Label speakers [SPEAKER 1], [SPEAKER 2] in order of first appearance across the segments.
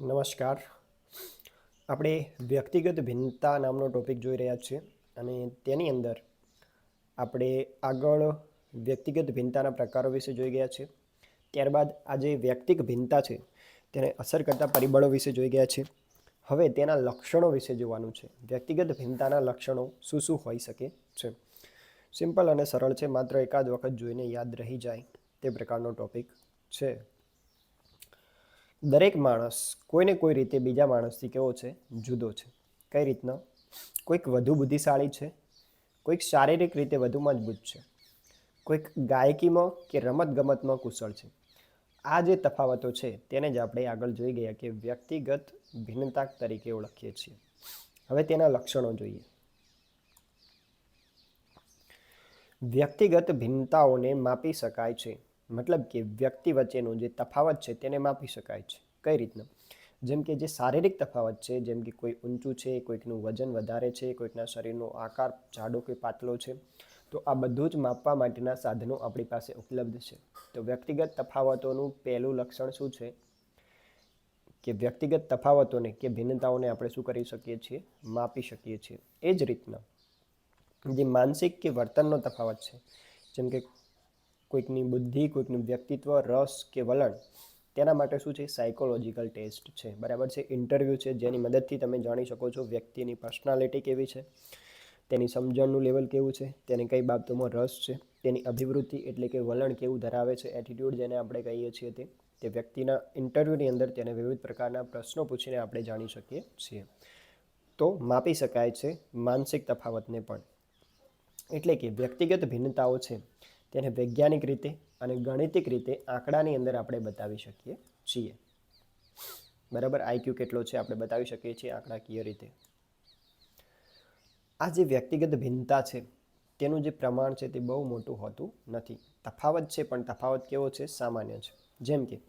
[SPEAKER 1] નમસ્કાર. આપણે વ્યક્તિગત ભિન્નતા નામનો ટોપિક જોઈ રહ્યા છીએ અને તેની અંદર આપણે આગળ વ્યક્તિગત ભિન્નતાના પ્રકારો વિશે જોઈ ગયા છીએ. ત્યારબાદ આ જે વ્યક્તિક ભિન્નતા છે તેને અસર કરતા પરિબળો વિશે જોઈ ગયા છે હવે તેના લક્ષણો વિશે જોવાનું છે. વ્યક્તિગત ભિન્નતાના લક્ષણો શું શું હોઈ શકે છે? સિમ્પલ અને સરળ છે, માત્ર એકાદ વખત જોઈને યાદ રહી જાય તે પ્રકારનો ટોપિક છે. દરેક માણસ કોઈને કોઈ રીતે બીજા માણસથી કેવો છે? જુદો છે. કઈ રીતના? કોઈક વધુ બુદ્ધિશાળી છે? કોઈક શારીરિક રીતે વધુ મજબૂત છે? કોઈક ગાયકીમાં કે રમતગમતમાં કુશળ છે? આ જે તફાવતો છે તેને જ આપણે આગળ જોઈ ગયા કે વ્યક્તિગત ભિન્નતા તરીકે ઓળખીએ છીએ. હવે તેના લક્ષણો જોઈએ. વ્યક્તિગત ભિન્નતાઓને માપી શકાય છે. મતલબ કે વ્યક્તિ વચ્ચેનો જે તફાવત છે તેને માપી શકાય છે. કઈ રીતના? જેમ કે જે શારીરિક તફાવત છે, જેમ કે કોઈ ઊંચું છે, કોઈકનું વજન વધારે છે, કોઈકના શરીરનો આકાર જાડો કે પાતળો છે, તો આ બધું જ માપવા માટેના સાધનો આપણી પાસે ઉપલબ્ધ છે. તો વ્યક્તિગત તફાવતોનું પહેલું લક્ષણ શું છે? કે વ્યક્તિગત તફાવતોને કે ભિન્નતાઓને આપણે શું કરી શકીએ છીએ? માપી શકીએ છીએ. એ જ રીતના જે માનસિક કે વર્તનનો તફાવત છે, જેમ કે કોઈકની બુદ્ધિ, કોઈકનું વ્યક્તિત્વ, રસ કે વલણ. તેના માટે શું છે? સાયકોલોજીકલ ટેસ્ટ છે. બરાબર છે? ઇન્ટરવ્યૂ છે. જેની મદદથી તમે જાણી શકો છો વ્યક્તિની પર્સનાલિટી કેવી છે, તેની સમજણનું લેવલ કેવું છે, તેને કઈ બાબતોમાં રસ છે, તેની અભિવૃત્તિ એટલે કે વલણ કેવું ધરાવે છે એટીટ્યૂડ જેને આપણે કહીએ છીએ તે. તે વ્યક્તિના ઇન્ટરવ્યૂની અંદર તેને વિવિધ પ્રકારના પ્રશ્નો પૂછીને આપણે જાણી શકીએ છીએ. તો માપી શકાય છે માનસિક તફાવતને પણ. એટલે કે વ્યક્તિગત ભિન્નતાઓ છે. તેને વૈજ્ઞાનિક રીતે અને ગણિતિક રીતે આંકડાની અંદર આપણે બતાવી શકીએ છીએ. બરાબર? આઈક્યુ કેટલો છે આપણે બતાવી શકીએ છીએ આંકડાકીય રીતે. આ જે વ્યક્તિગત ભિન્નતા છે, તેનું જે પ્રમાણ છે તે બહુ મોટું હોતું નથી. તફાવત છે, પણ તફાવત કેવો છે? સામાન્ય છે. જેમ કે,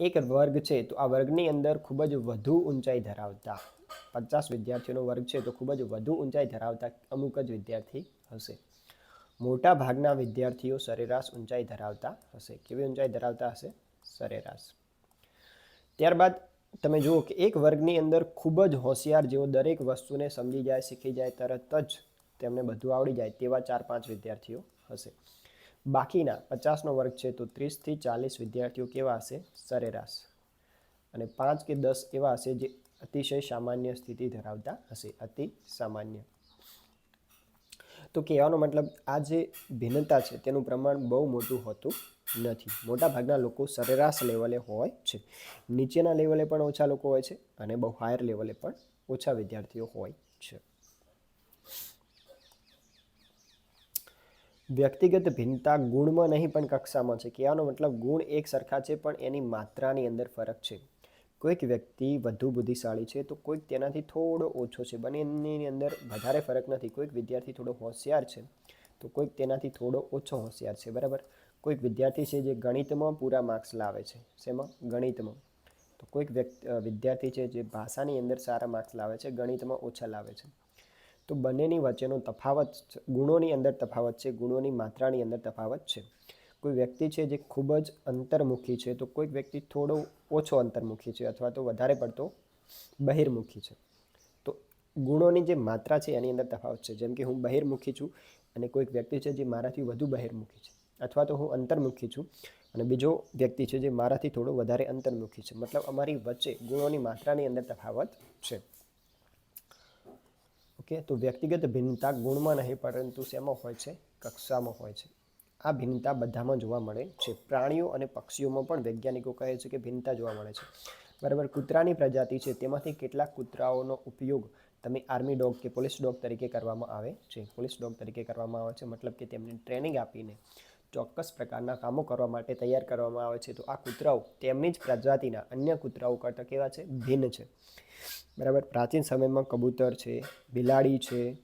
[SPEAKER 1] એક વર્ગ છે તો આ વર્ગની અંદર ખૂબ જ વધુ ઊંચાઈ ધરાવતા પચાસ વિદ્યાર્થીઓનો વર્ગ છે તો ખૂબ જ વધુ ઊંચાઈ ધરાવતા અમુક જ વિદ્યાર્થી હશે. મોટા ભાગના વિદ્યાર્થીઓ સરેરાશ ઊંચાઈ ધરાવતા હશે. કેવી ઊંચાઈ ધરાવતા હશે? સરેરાશ. ત્યારબાદ તમે જુઓ કે એક વર્ગની અંદર ખૂબ જ હોશિયાર જેઓ દરેક વસ્તુને સમજી જાય, શીખી જાય, તરત જ તેમને બધું આવડી જાય તેવા ચાર પાંચ વિદ્યાર્થીઓ હશે. બાકીના પચાસનો વર્ગ છે તો ત્રીસથી ચાલીસ વિદ્યાર્થીઓ કેવા હશે? સરેરાશ. અને પાંચ કે દસ એવા હશે જે અતિશય સામાન્ય સ્થિતિ ધરાવતા હશે. અતિ સામાન્ય. તો કહેવાનો મતલબ આ જે ભિન્નતા છે તેનું પ્રમાણ બહુ મોટું હોતું નથી. મોટા ભાગના લોકો સરેરાશ લેવલે હોય છે. નીચેના લેવલે પણ ઓછા લોકો હોય છે અને બહુ હાયર લેવલે પણ ઓછા વિદ્યાર્થીઓ હોય છે. વ્યક્તિગત ભિન્નતા ગુણમાં નહીં પણ કક્ષામાં છે. કહેવાનો મતલબ ગુણ એક સરખા છે પણ એની માત્રાની અંદર ફરક છે. કોઈક વ્યક્તિ વધુ બુદ્ધિશાળી છે, તો કોઈક તેનાથી થોડો ઓછો છે. બંનેની અંદર વધારે ફરક નથી. કોઈક વિદ્યાર્થી થોડો હોશિયાર છે, તો કોઈક તેનાથી થોડો ઓછો હોશિયાર છે. બરાબર? કોઈક વિદ્યાર્થી છે જે ગણિતમાં પૂરા માર્ક્સ લાવે છે. શેમાં? ગણિતમાં. તો કોઈક વિદ્યાર્થી છે જે ભાષાની અંદર સારા માર્ક્સ લાવે છે, ગણિતમાં ઓછા લાવે છે. તો બંનેની વચ્ચેનો તફાવત ગુણોની અંદર તફાવત છે, ગુણોની માત્રાની અંદર તફાવત છે. કોઈ વ્યક્તિ છે જે ખૂબ જ અંતર્મુખી છે, તો કોઈક વ્યક્તિ થોડો ઓછો અંતર્મુખી છે અથવા તો વધારે પડતો બહિર્મુખી છે. તો ગુણોની જે માત્રા છે એની અંદર તફાવત છે. જેમ કે હું બહિર્મુખી છું અને કોઈક વ્યક્તિ છે જે મારાથી વધુ બહિર્મુખી છે અથવા તો હું અંતર્મુખી છું અને બીજો વ્યક્તિ છે જે મારાથી થોડો વધારે અંતર્મુખી છે. મતલબ અમારી વચ્ચે ગુણોની માત્રાની અંદર તફાવત છે. ઓકે? તો વ્યક્તિગત ભિન્નતા ગુણમાં નહીં, પરંતુ શેમાં હોય છે? કક્ષામાં હોય છે. આ ભિન્નતા બધામાં જોવા મળે છે. પ્રાણીઓ અને પક્ષીઓમાં પણ વૈજ્ઞાનિકો કહે છે કે ભિન્નતા જોવા મળે છે. બરાબર, કૂતરાની પ્રજાતિ છે, તેમાંથી કેટલાક કૂતરાઓનો ઉપયોગ તમે આર્મી ડોગ કે પોલીસ ડોગ તરીકે કરવામાં આવે છે. પોલીસ ડોગ તરીકે કરવામાં આવે છે, મતલબ કે તેમને ટ્રેનિંગ આપીને ચોક્કસ પ્રકારના કામો કરવા માટે તૈયાર કરવામાં આવે છે. તો આ કૂતરાઓ તેમની જ પ્રજાતિના અન્ય કૂતરાઓ કરતાં કેવા છે? ભિન્ન છે. બરાબર, પ્રાચીન સમયમાં કબૂતર છે, બિલાડી છે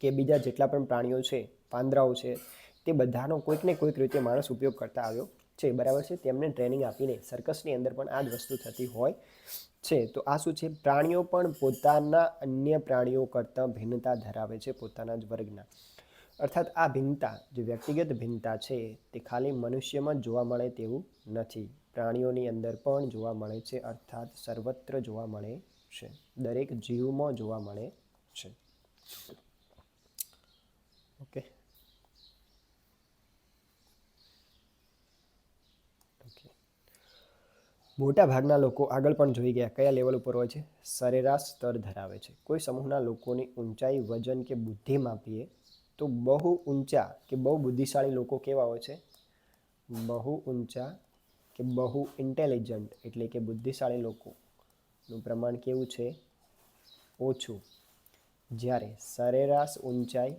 [SPEAKER 1] કે બીજા જેટલા પણ પ્રાણીઓ છે, પાંદરાઓ છે તે બધાનો કોઈક ને કોઈક રીતે માણસ ઉપયોગ કરતા આવ્યો છે. બરાબર છે? તેમને ટ્રેનિંગ આપીને સર્કસની અંદર પણ આ જ વસ્તુ થતી હોય છે. તો આ શું છે? પ્રાણીઓ પણ પોતાના અન્ય પ્રાણીઓ કરતાં ભિન્નતા ધરાવે છે પોતાના જ વર્ગના. અર્થાત આ ભિન્નતા, જે વ્યક્તિગત ભિન્નતા છે, તે ખાલી મનુષ્યમાં જ જોવા મળે તેવું નથી. પ્રાણીઓની અંદર પણ જોવા મળે છે, અર્થાત સર્વત્ર જોવા મળે છે. દરેક જીવમાં જોવા મળે છે. ઓકે. મોટા ભાગના લોકો આગળ પણ જોઈ ગયા કયા લેવલ ઉપર હોય છે. સરેરાશ સ્તર ધરાવે છે. કોઈ સમૂહના લોકોની ઊંચાઈ, વજન કે બુદ્ધિ માપીએ તો બહુ ઊંચા કે બહુ બુદ્ધિશાળી લોકો કેવા હોય છે? બહુ ઊંચા કે બહુ ઇન્ટેલિજન્ટ એટલે કે બુદ્ધિશાળી લોકોનું પ્રમાણ કેવું છે? ઓછું. જ્યારે સરેરાશ ઊંચાઈ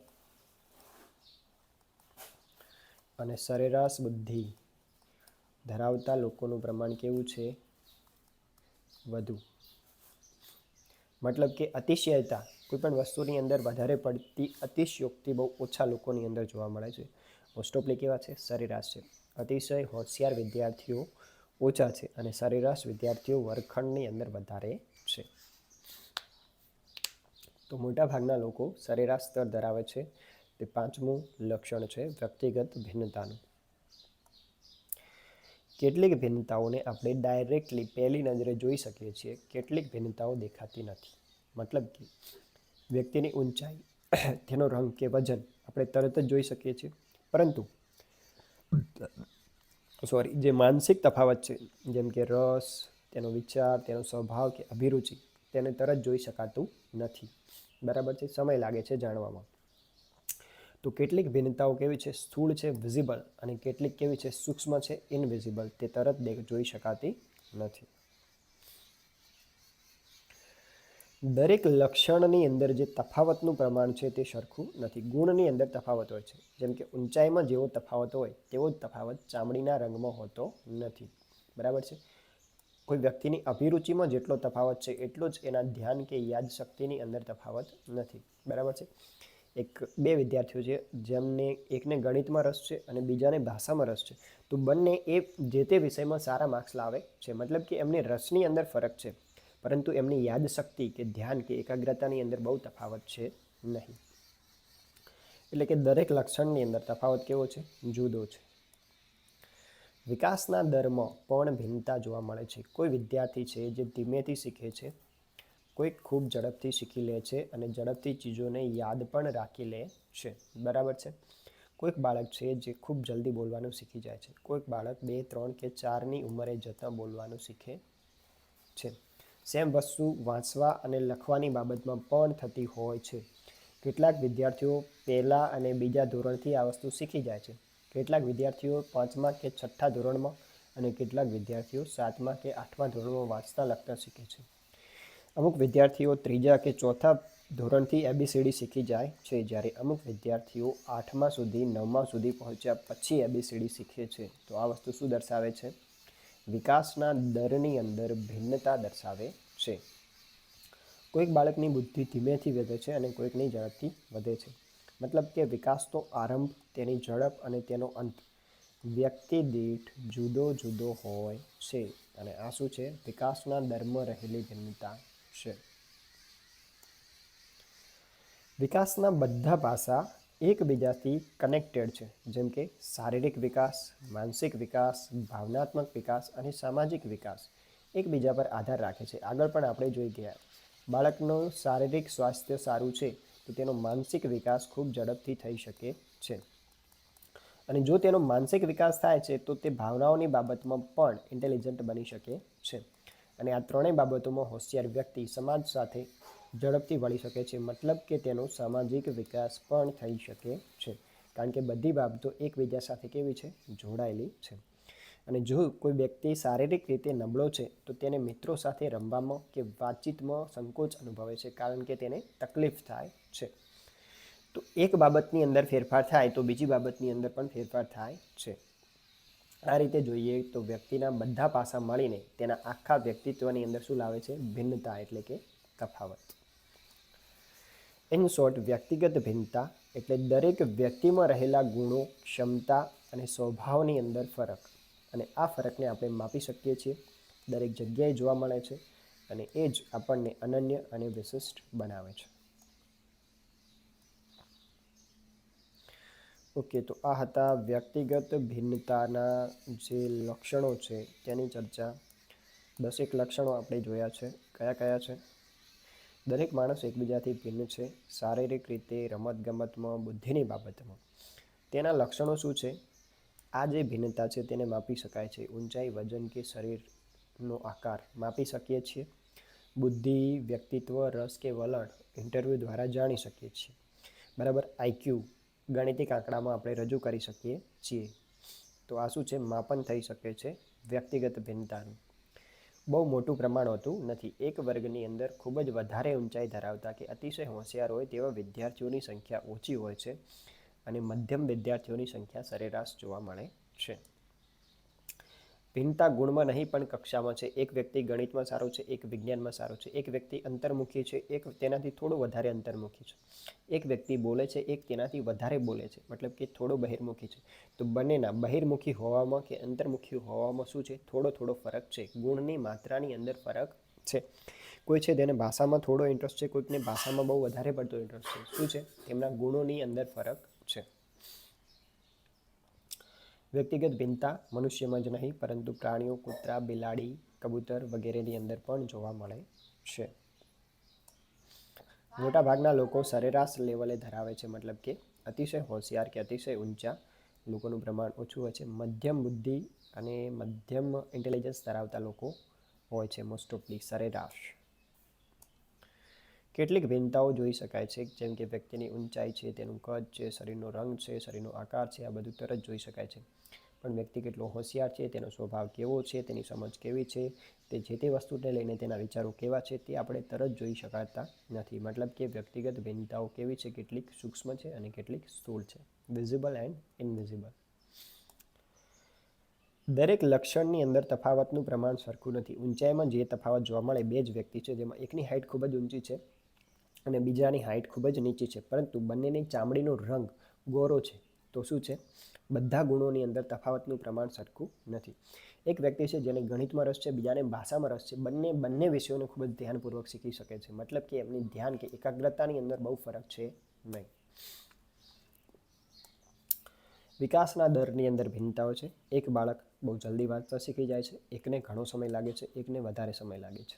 [SPEAKER 1] અને સરેરાશ બુદ્ધિ ધરાવતા લોકોનું પ્રમાણ કેવું છે? વધુ. મતલબ કે અતિશયતા કોઈ પણ વસ્તુની અંદર વધારે પડતી અતિશયોક્તિ બહુ ઓછા લોકોની અંદર જોવા મળે છે. મોસ્ટ ઓફલી કેવા છે? સરેરાશ છે. અતિશય હોશિયાર વિદ્યાર્થીઓ ઓછા છે અને સરેરાશ વિદ્યાર્થીઓ વર્ગખંડની અંદર વધારે છે. તો મોટાભાગના લોકો સરેરાશ સ્તર ધરાવે છે. તે પાંચમું લક્ષણ છે વ્યક્તિગત ભિન્નતાનું. કેટલીક ભિન્નતાઓને આપણે ડાયરેક્ટલી પહેલી નજરે જોઈ શકીએ છીએ. કેટલીક ભિન્નતાઓ દેખાતી નથી. મતલબ કે વ્યક્તિની ઊંચાઈ, તેનો રંગ કે વજન આપણે તરત જ જોઈ શકીએ છીએ. પરંતુ સોરી જે માનસિક તફાવત છે, જેમ કે રસ, તેનો વિચાર, તેનો સ્વભાવ કે અભિરુચિ, તેને તરત જોઈ શકાતું નથી. બરાબર છે? સમય લાગે છે જાણવામાં. તો કેટલીક ભિન્નતાઓ કેવી છે? સ્થૂળ છે વિઝિબલ અને કેટલીક કેવી છે? સૂક્ષ્મ છે ઇનવિઝિબલ તે તરત જોઈ શકાતી નથી. દરેક લક્ષણની અંદર જે તફાવતનું પ્રમાણ છે તે સરખું નથી. ગુણની અંદર તફાવત હોય છે. જેમ કે ઊંચાઈમાં જેવો તફાવત હોય, તેવો જ તફાવત ચામડીના રંગમાં હોતો નથી. બરાબર છે? કોઈ વ્યક્તિની અભિરુચિમાં જેટલો તફાવત છે, એટલો જ એના ધ્યાન કે યાદશક્તિની અંદર તફાવત નથી. બરાબર છે? એક, બે વિદ્યાર્થીઓ છે, જેમને એકને ગણિતમાં રસ છે અને બીજાને ભાષામાં રસ છે. તો બંને એ જે તે વિષયમાં સારા માર્ક્સ લાવે છે, મતલબ કે એમને રસની અંદર ફરક છે. પરંતુ એમની યાદશક્તિ કે ધ્યાન કે એકાગ્રતાની અંદર બહુ તફાવત છે નહીં. એટલે કે દરેક લક્ષણની અંદર તફાવત કેવો છે? જુદો છે. વિકાસના દરમાં પણ ભિન્નતા જોવા મળે છે. કોઈ વિદ્યાર્થી છે જે ધીમેથી શીખે છે કોઈક ખૂબ ઝડપથી શીખી લે છે અને ઝડપથી ચીજોને યાદ પણ રાખી લે છે. બરાબર છે? કોઈક બાળક છે જે ખૂબ જલ્દી બોલવાનું શીખી જાય છે. કોઈક બાળક બે, ત્રણ કે ચારની ઉંમરે જતાં બોલવાનું શીખે છે. સેમ વસ્તુ વાંચવા અને લખવાની બાબતમાં પણ થતી હોય છે. કેટલાક વિદ્યાર્થીઓ પહેલાં અને બીજા ધોરણથી આ વસ્તુ શીખી જાય છે. કેટલાક વિદ્યાર્થીઓ પાંચમા કે છઠ્ઠા ધોરણમાં અને કેટલાક વિદ્યાર્થીઓ સાતમા કે આઠમા ધોરણમાં વાંચતા લખતા શીખે છે. અમુક વિદ્યાર્થીઓ ત્રીજા કે ચોથા ધોરણથી એબીસીડી શીખી જાય છે, જ્યારે અમુક વિદ્યાર્થીઓ આઠમા સુધી, નવમા સુધી પહોંચ્યા પછી એબીસીડી શીખે છે. તો આ વસ્તુ શું દર્શાવે છે? વિકાસના દરની અંદર ભિન્નતા દર્શાવે છે. કોઈક બાળકની બુદ્ધિ ધીમેથી વધે છે અને કોઈકની ઝડપથી વધે છે. મતલબ કે વિકાસ તો આરંભ, તેની ઝડપ અને તેનો અંત. વ્યક્તિ દીઠ જુદો જુદો હોય છે. અને આ શું છે? વિકાસના દરમાં રહેલી ભિન્નતા. છે. વિકાસના બધા પાસા એકબીજાથી કનેક્ટેડ છે. જેમ કે શારીરિક વિકાસ, માનસિક વિકાસ, ભાવનાત્મક વિકાસ અને સામાજિક વિકાસ એકબીજા પર આધાર રાખે છે. આગળ પણ આપણે જોઈ ગયા. બાળકનું શારીરિક સ્વાસ્થ્ય સારું છે, તો તેનો માનસિક વિકાસ ખૂબ ઝડપથી થઈ શકે છે. અને જો તેનો માનસિક વિકાસ થાય છે, તો તે ભાવનાઓની બાબતમાં પણ ઇન્ટેલિજન્ટ બની શકે છે. અને આ ત્રણેય બાબતોમાં હોશિયાર વ્યક્તિ સમાજ સાથે ઝડપથી વળી શકે છે. મતલબ કે તેનો સામાજિક વિકાસ પણ થઈ શકે છે. કારણ કે બધી બાબતો એકબીજા સાથે કેવી છે? જોડાયેલી છે. અને જો કોઈ વ્યક્તિ શારીરિક રીતે નબળો છે, તો તેને મિત્રો સાથે રમવામાં કે વાતચીતમાં સંકોચ અનુભવે છે, કારણ કે તેને તકલીફ થાય છે. તો એક બાબતની અંદર ફેરફાર થાય, તો બીજી બાબતની અંદર પણ ફેરફાર થાય છે. આ રીતે જોઈએ તો વ્યક્તિના બધા પાસા મળીને તેના આખા વ્યક્તિત્વની અંદર શું લાવે છે? ભિન્નતા એટલે કે તફાવત. ઇન શોર્ટ વ્યક્તિગત ભિન્નતા એટલે દરેક વ્યક્તિમાં રહેલા ગુણો, ક્ષમતા અને સ્વભાવની અંદર ફરક. અને આ ફરકને આપણે માપી શકીએ છીએ. દરેક જગ્યાએ જોવા મળે છે અને એ જ આપણને અનન્ય અને વિશિષ્ટ બનાવે છે. ઓકે, તો આ હતા વ્યક્તિગત ભિન્નતાના જે લક્ષણો છે તેની ચર્ચા. દસેક લક્ષણો આપણે જોયા છે, કયા કયા છે? દરેક માણસ એકબીજાથી ભિન્ન છે, શારીરિક રીતે, રમતગમતમાં, બુદ્ધિની બાબતમાં. તેના લક્ષણો શું છે? આ જે ભિન્નતા છે તેને માપી શકાય છે. ઊંચાઈ, વજન કે શરીરનો આકાર માપી શકીએ છીએ. બુદ્ધિ, વ્યક્તિત્વ, રસ કે વલણ ઇન્ટરવ્યૂ દ્વારા જાણી શકીએ છીએ. બરાબર? આઈક્યુ ગાણિતિક આંકડામાં આપણે રજૂ કરી શકીએ છીએ. તો આ શું છે? માપન થઈ શકે છે વ્યક્તિગત ભિન્નતાનું. બહુ મોટું પ્રમાણ હોતું નથી. એક વર્ગની અંદર ખૂબ જ વધારે ઊંચાઈ ધરાવતા કે અતિશય હોશિયાર હોય તેવા વિદ્યાર્થીઓની સંખ્યા ઓછી હોય છે અને મધ્યમ વિદ્યાર્થીઓની સંખ્યા સરેરાશ જોવા મળે છે. ભિન્નતા ગુણમાં નહીં, પણ કક્ષામાં છે. એક વ્યક્તિ ગણિતમાં સારો છે, એક વિજ્ઞાનમાં સારો છે. એક વ્યક્તિ અંતર્મુખી છે, એક તેનાથી થોડો વધારે અંતર્મુખી છે. એક વ્યક્તિ બોલે છે, એક તેનાથી વધારે બોલે છે. મતલબ કે થોડો બહિર્મુખી છે. તો બંનેના બહિર્મુખી હોવામાં કે અંતર્મુખી હોવામાં શું છે? થોડો થોડો ફરક છે. ગુણની માત્રાની અંદર ફરક છે. કોઈ છે તેને ભાષામાં થોડો ઇન્ટરેસ્ટ છે, કોઈકને ભાષામાં બહુ વધારે પડતો ઇન્ટરેસ્ટ છે. શું છે? તેમના ગુણોની અંદર ફરક છે વ્યક્તિગત ભિન્નતા મનુષ્યમાં જ નહીં, પરંતુ પ્રાણીઓ, કૂતરા, બિલાડી, કબૂતર વગેરેની અંદર પણ જોવા મળે છે. મોટાભાગના લોકો સરેરાશ લેવલે ધરાવે છે, મતલબ કે અતિશય હોશિયાર કે અતિશય ઊંચા. લોકોનું પ્રમાણ ઓછું હોય છે. મધ્યમ બુદ્ધિ અને મધ્યમ ઇન્ટેલિજન્સ ધરાવતા લોકો હોય છે મોસ્ટ ઓફલી સરેરાશ. કેટલીક ભિન્નતાઓ જોઈ શકાય છે. જેમ કે વ્યક્તિની ઊંચાઈ છે, તેનું કદ છે, શરીરનો રંગ છે, શરીરનો આકાર છે, આ બધું તરત જોઈ શકાય છે. પણ વ્યક્તિ કેટલો હોશિયાર છે, તેનો સ્વભાવ કેવો છે, તેની સમજ કેવી છે, તે જે તે વસ્તુને લઈને તેના વિચારો કેવા છે, તે આપણે તરત જોઈ શકાતા નથી. મતલબ કે વ્યક્તિગત ભિન્નતાઓ કેવી છે, કેટલીક સૂક્ષ્મ છે અને કેટલીક સ્થૂળ છે. વિઝિબલ એન્ડ ઇનવિઝિબલ દરેક લક્ષણની અંદર તફાવતનું પ્રમાણ સરખું નથી. ઊંચાઈમાં જે તફાવત જોવા મળે, બે જ વ્યક્તિ છે, જેમાં એકની હાઇટ ખૂબ જ ઊંચી છે અને બીજાની હાઇટ ખૂબ જ નીચી છે. પરંતુ બંનેની ચામડીનો રંગ ગોરો છે. તો શું છે? બધા ગુણોની અંદર તફાવતનું પ્રમાણ સરખું નથી. એક વ્યક્તિ છે જેને ગણિતમાં રસ છે, બીજાને ભાષામાં રસ છે. બંને બંને વિષયોને ખૂબ જ ધ્યાનપૂર્વક શીખી શકે છે. મતલબ કે એમની ધ્યાન કે એકાગ્રતાની અંદર બહુ ફરક છે નહીં. વિકાસના દરની અંદર ભિન્નતાઓ છે. એક બાળક બહુ જલ્દી વાંચતા શીખી જાય છે. એકને ઘણો સમય લાગે છે. એકને વધારે સમય લાગે છે.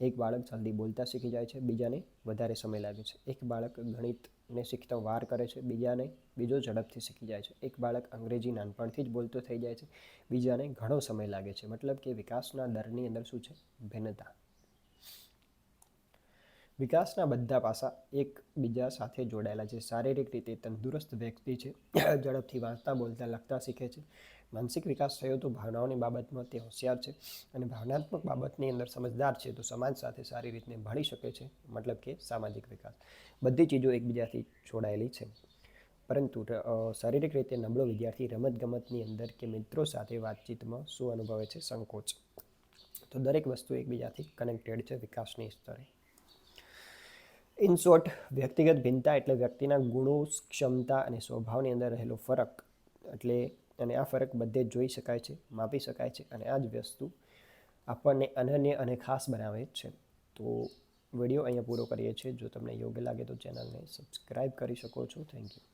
[SPEAKER 1] એક બાળક જલ્દી બોલતા શીખી જાય છે, બીજાને વધારે સમય લાગે છે. એક બાળક ગણિતને શીખતા વાર કરે છે, બીજાને બીજો ઝડપથી શીખી જાય છે. એક બાળક અંગ્રેજી નાનપણથી જ બોલતો થઈ જાય છે, બીજાને ઘણો સમય લાગે છે. મતલબ કે વિકાસના દરની અંદર શું છે? ભિન્નતા. વિકાસના બધા પાસા એકબીજા સાથે જોડાયેલા છે. શારીરિક રીતે તંદુરસ્ત વ્યક્તિ છે. ઝડપથી વાંચતા બોલતા, લખતા શીખે છે. માનસિક વિકાસ થયો તો ભાવનાઓની બાબતમાં તે હોશિયાર છે અને ભાવનાત્મક બાબતની અંદર સમજદાર છે તો સમાજ સાથે સારી રીતે ભળી શકે છે. મતલબ કે સામાજિક વિકાસ. બધી ચીજો એકબીજાથી જોડાયેલી છે. પરંતુ શારીરિક રીતે નબળો વિદ્યાર્થી રમતગમતની અંદર કે મિત્રો સાથે વાતચીતમાં શું અનુભવે છે? સંકોચ. તો દરેક વસ્તુ એકબીજાથી કનેક્ટેડ છે વિકાસની સ્તરે. ઇન શોર્ટ, વ્યક્તિગત ભિન્નતા એટલે વ્યક્તિના ગુણો, ક્ષમતા અને સ્વભાવની અંદર રહેલો ફરક. એટલે અને આ ફરક બધે જોઈ શકાય છે, માપી શકાય છે અને આ જ વસ્તુ આપણને અનન્ય અને ખાસ બનાવે છે. તો વીડિયો અહીંયા પૂરો કરીએ છીએ. જો તમને યોગ્ય લાગે તો ચેનલને સબસ્ક્રાઈબ કરી શકો છો. Thank you.